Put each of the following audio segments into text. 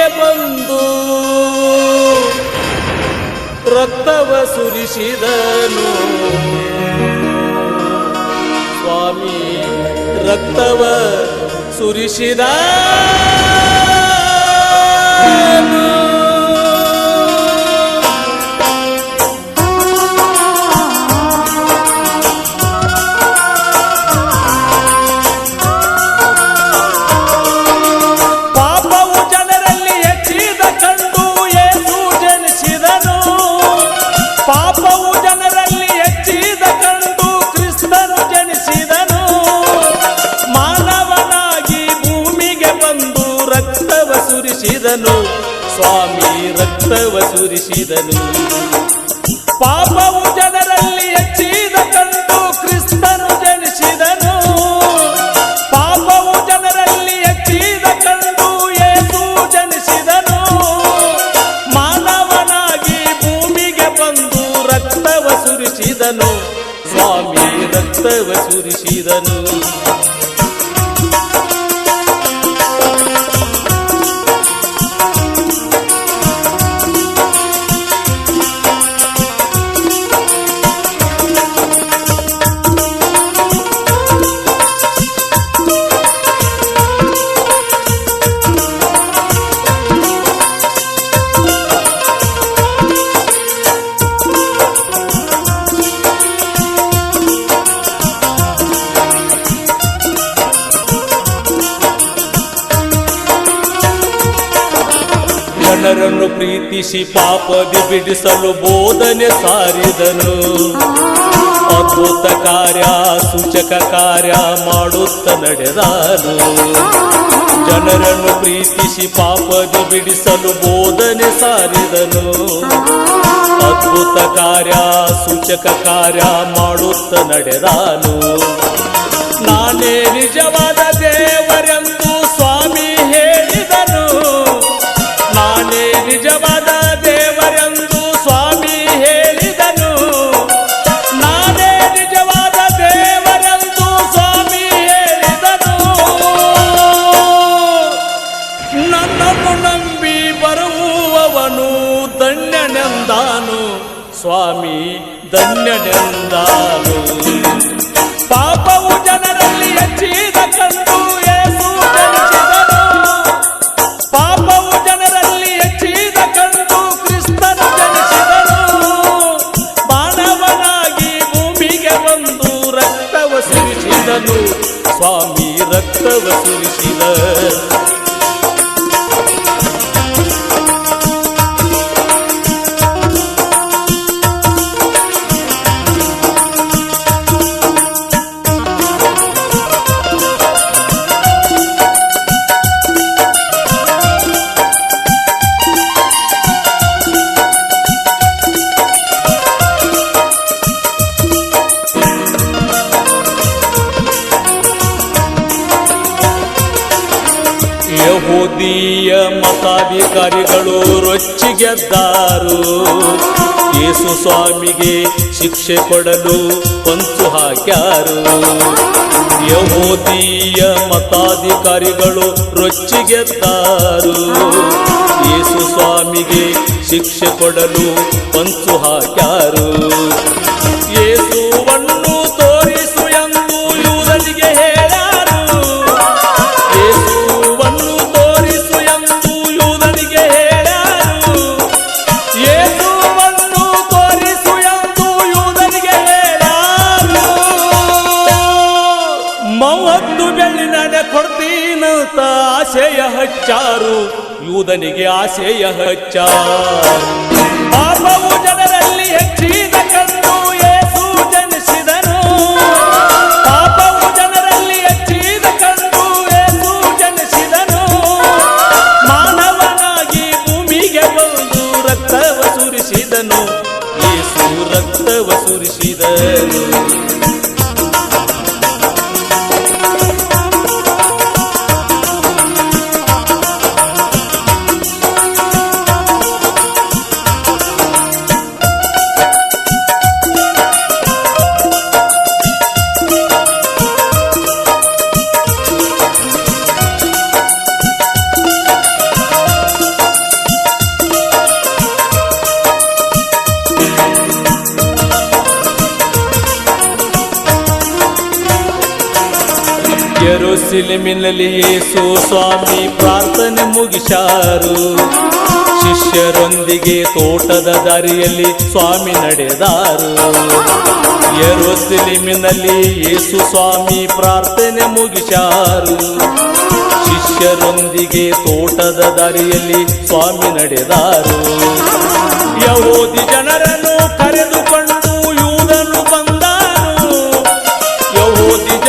ಮನೆಗೆ ಬಂದು ರಕ್ತವ ಸುರಿಸಿದನು. ಸ್ವಾಮಿ ರಕ್ತವ ಸುರಿಸಿದನು ರಕ್ತವ ಸುರಿಸಿದನು. ಪಾಪವು ಜನರಲ್ಲಿ ಹೆಚ್ಚಿದ ಕಂಡು ಕ್ರಿಸ್ತನು ಜನಿಸಿದನು. ಪಾಪವು ಜನರಲ್ಲಿ ಹೆಚ್ಚಿದ ಕಂಡು ಏಸು ಜನಿಸಿದನು. ಮಾನವನಾಗಿ ಭೂಮಿಗೆ ಬಂದು ರಕ್ತವ ಸುರಿಸಿದನು. ಸ್ವಾಮಿ ರಕ್ತವ ಸುರಿಸಿದನು. ಜನರನ್ನು ಪ್ರೀತಿಸಿ ಪಾಪದಿ ಬಿಡಿಸಲು ಬೋಧನೆ ಸಾರಿದನು. ಅದ್ಭುತ ಕಾರ್ಯ, ಸೂಚಕ ಕಾರ್ಯ ಮಾಡುತ್ತ ನಡೆದನು. ಜನರನ್ನು ಪ್ರೀತಿಸಿ ಪಾಪದಿ ಬಿಡಿಸಲು ಬೋಧನೆ ಸಾರಿದನು. ಅದ್ಭುತ ಕಾರ್ಯ, ಸೂಚಕ ಕಾರ್ಯ ಮಾಡುತ್ತ ನಡೆದನು. ನಾನೇ ನಿಜವಾದ ದೇವರೆಂದು ಧನ್ಯನೆಂದಾನು ಸ್ವಾಮಿ, ಧನ್ಯನೆಂದಾನು. ಪಾಪವು ಜನರಲ್ಲಿ ಹೆಚ್ಚಿದ ಕಂಡು ಏಸು ಜನಿಸಿದನು ಪಾಪವು ಜನರಲ್ಲಿ ಹೆಚ್ಚಿದ ಕಂಡು ಕ್ರಿಸ್ತನು ಜನಿಸಿದನು. ಮಾನವನಾಗಿ ಭೂಮಿಗೆ ಬಂದು ರಕ್ತವ ಸುರಿಸಿದನು ಸ್ವಾಮಿ ರಕ್ತವ ಸುರಿಸಿದನು ಮತಾಧಿಕಾರಿಗಳು ರೊಚ್ಚಿಗೆದ್ದಾರು. ಯೇಸು ಸ್ವಾಮಿಗೆ ಶಿಕ್ಷೆ ಕೊಡಲು ಪಂಚು ಹಾಕ್ಯಾರು. ಯಹೋದಿಯ ಮತಾಧಿಕಾರಿಗಳು ರೊಚ್ಚಿಗೆದ್ದಾರು. ಯೇಸು ಸ್ವಾಮಿಗೆ ಶಿಕ್ಷೆ ಕೊಡಲು ಪಂಚು ಹಾಕ್ಯಾರು. ಮೂವತ್ತು ಬೆಳ್ಳಿನಡೆ ಕೊಡ್ತೀನಂತ ಆಸೆಯ ಹಚ್ಚಾರು, ಯೂದನಿಗೆ ಆಸೆಯ ಹಚ್ಚಾರು. ಪಾಪವು ಜನರಲ್ಲಿ ಹೆಚ್ಚಿದ ಕಂಡು ಏಸು ಜನಿಸಿದನು. ಪಾಪವು ಜನರಲ್ಲಿ ಹೆಚ್ಚಿದ ಕಂಡು ಏಸು ಜನಿಸಿದನು. ಮಾನವನಾಗಿ ಭೂಮಿಗೆ ಬಂದು ರಕ್ತವ ಸುರಿಸಿದನು, ಏಸು ರಕ್ತವ ಸುರಿಸಿದನು. ಯೆರೂಸಲೇಮಿನಲ್ಲಿ ಯೇಸು ಸ್ವಾಮಿ ಪ್ರಾರ್ಥನೆ ಮುಗಿಸಾರು ಶಿಷ್ಯರೊಂದಿಗೆ ತೋಟದ ದಾರಿಯಲ್ಲಿ ಸ್ವಾಮಿ ನಡೆದಾರು. ಯೆರೂಸಲೇಮಿನಲ್ಲಿ ಯೇಸು ಸ್ವಾಮಿ ಪ್ರಾರ್ಥನೆ ಮುಗಿಸಾರು ಶಿಷ್ಯರೊಂದಿಗೆ ತೋಟದ ದಾರಿಯಲ್ಲಿ ಸ್ವಾಮಿ ನಡೆದಾರು. ಯಹೋದಿ ಜನರನ್ನು ಕರೆದುಕೊಂಡು ಯೂದನು ಬಂದಾನು. ಯಹೋದಿ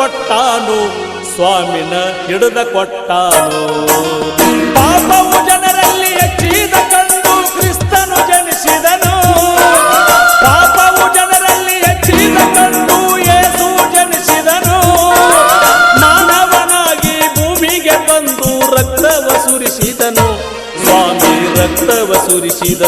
ಕೊಟ್ಟಾನು, ಸ್ವಾಮಿನ ಹಿಡಿದ ಕೊಟ್ಟಾನು. ಪಾಪವು ಜನರಲ್ಲಿ ಹೆಚ್ಚಿದ ಕಂಡು ಕ್ರಿಸ್ತನು ಜನಿಸಿದನು. ಪಾಪವು ಜನರಲ್ಲಿ ಹೆಚ್ಚಿದ ಕಂಡು ಏಸು ಜನಿಸಿದನು. ಮಾನವನಾಗಿ ಭೂಮಿಗೆ ಬಂದು ರಕ್ತವ ಸುರಿಸಿದನು. ಸ್ವಾಮಿ ರಕ್ತವ ಸುರಿಸಿದ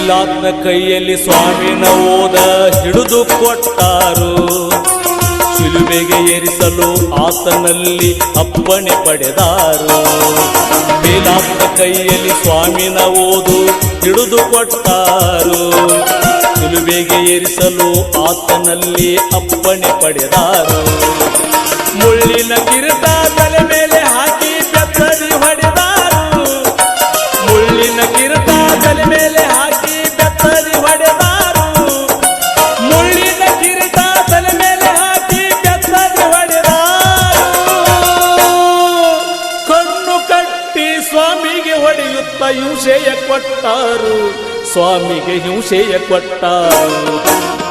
ಪಿಲಾತ್ನ ಕೈಯಲ್ಲಿ ಸ್ವಾಮಿನ ಓದ ಹಿಡಿದು ಕೊಟ್ಟಾರು. ಶಿಲುಬೆಗೆ ಏರಿಸಲು ಆತನಲ್ಲಿ ಅಪ್ಪಣೆ ಪಡೆದಾರು. ಪಿಲಾತ್ನ ಕೈಯಲ್ಲಿ ಸ್ವಾಮಿನ ಓದು ಹಿಡಿದು ಕೊಟ್ಟಾರು. ಶಿಲುಬೆಗೆ ಏರಿಸಲು ಆತನಲ್ಲಿ ಅಪ್ಪಣೆ ಪಡೆದಾರು. ಮುಳ್ಳಿನ ಕಿರೀಟ ತಲೆ ಮೇಲೆ ಹಿಂಸೆಯ ಕೊಟ್ಟಾರು ಸ್ವಾಮಿಗೆ ಹಿಂಸೆಯ ಕೊಟ್ಟಾರು.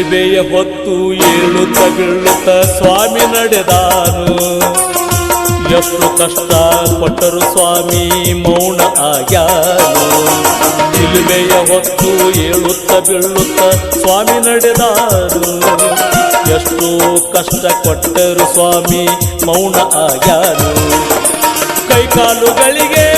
ಶಿಲುಬೆಯ ಹೊತ್ತು ಏಳುತ್ತ ಬೀಳುತ್ತ ಸ್ವಾಮಿ ನಡೆದಾನು ಎಷ್ಟು ಕಷ್ಟ ಕೊಟ್ಟರು ಸ್ವಾಮಿ ಮೌನ ಆಗ್ಯಾನು ಶಿಲುಬೆಯ ಹೊತ್ತು ಏಳುತ್ತ ಬೀಳುತ್ತ ಸ್ವಾಮಿ ನಡೆದಾನು ಎಷ್ಟು ಕಷ್ಟ ಕೊಟ್ಟರು ಸ್ವಾಮಿ ಮೌನ ಆಗ್ಯಾನು ಕೈಕಾಲುಗಳಿಗೆ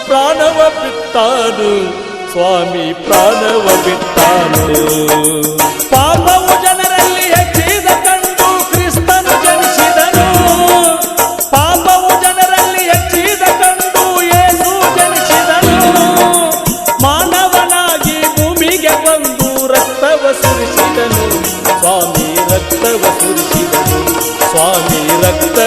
ಪ್ರಾಣವ ಬಿಟ್ಟಾನು ಸ್ವಾಮಿ ಪ್ರಾಣವ ಬಿಟ್ಟಾನು ಪಾಪವು ಜನರಲ್ಲಿ ಹೆಚ್ಚಿದ ಕಂಡು ಕ್ರಿಸ್ತನು ಜನಿಸಿದನು ಪಾಪವು ಜನರಲ್ಲಿ ಹೆಚ್ಚಿದ ಕಂಡು ಯೇಸು ಜನಿಸಿದನು ಮಾನವನಾಗಿ ಭೂಮಿಗೆ ಬಂದು ರಕ್ತವ ಸುರಿಸಿದನು ಸ್ವಾಮಿ ರಕ್ತವ ಸುರಿಸಿದನು ಸ್ವಾಮಿ ರಕ್ತವ ಸುರಿ